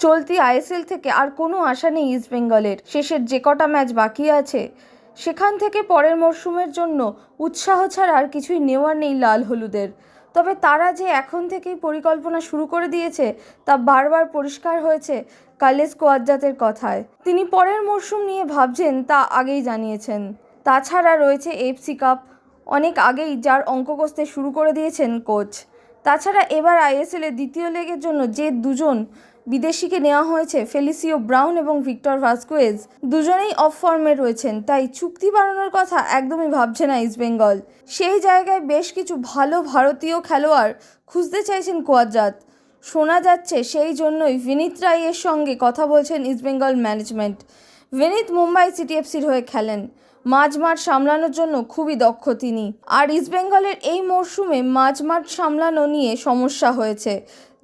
চলতি আইএসএল থেকে আর কোনো আশা নেই ইস্টবেঙ্গলের শেষের যে কটা ম্যাচ বাকি আছে, সেখান থেকে পরের মরশুমের জন্য উৎসাহ ছাড়া আর কিছুই নেওয়ার নেই লাল হলুদের। তবে তারা যে এখন থেকেই পরিকল্পনা শুরু করে দিয়েছে, তা বারবার পরিষ্কার হয়েছে কালেস কোয়াজ্জাতের কথায়। তিনি পরের মরশুম নিয়ে ভাবছেন, তা আগেই জানিয়েছেন। তাছাড়া রয়েছে এফসি কাপ। অনেক আগেই যার অঙ্ক কষতে শুরু করে দিয়েছেন কোচ। তাছাড়া এবার আইএসএলের দ্বিতীয় লেগের জন্য যে দুজন বিদেশিকে নেওয়া হয়েছে, ফেলিসিও ব্রাউন এবং ভিক্টর ভাস্কুয়েজ, দুজনেই অফ ফর্মে রয়েছেন, তাই চুক্তি বাড়ানোর কথা একদমই ভাবছে না ইস্টবেঙ্গল সেই জায়গায় বেশ কিছু ভালো ভারতীয় খেলোয়াড় খুঁজতে চাইছেন কোয়াজ্জাত শোনা যাচ্ছে সেই জন্যই বিনীত রায়ের সঙ্গে কথা বলছেন ইস্টবেঙ্গল ম্যানেজমেন্ট। বিনীত মুম্বাই সিটিএফসির হয়ে খেলেন। মাঝমাঠ সামলানোর জন্য খুবই দক্ষ তিনি। আর ইস্টবেঙ্গলের এই মরশুমে মাঝমাঠ সামলানো নিয়ে সমস্যা হয়েছে,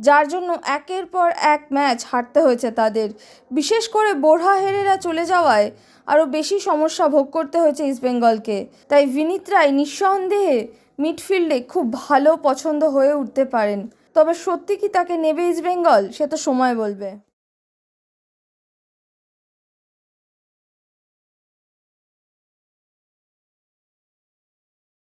যার জন্য একের পর এক ম্যাচ হারতে হয়েছে তাদের। বিশেষ করে বোরহা হেরেরা চলে যাওয়ায় আরও বেশি সমস্যা ভোগ করতে হয়েছে ইস্টবেঙ্গলকে তাই বিনীত রায় নিঃসন্দেহে মিডফিল্ডে খুব ভালো পছন্দ হয়ে উঠতে পারেন। তবে সত্যি কি তাকে নেবে ইস্টবেঙ্গল সে তো সময় বলবে।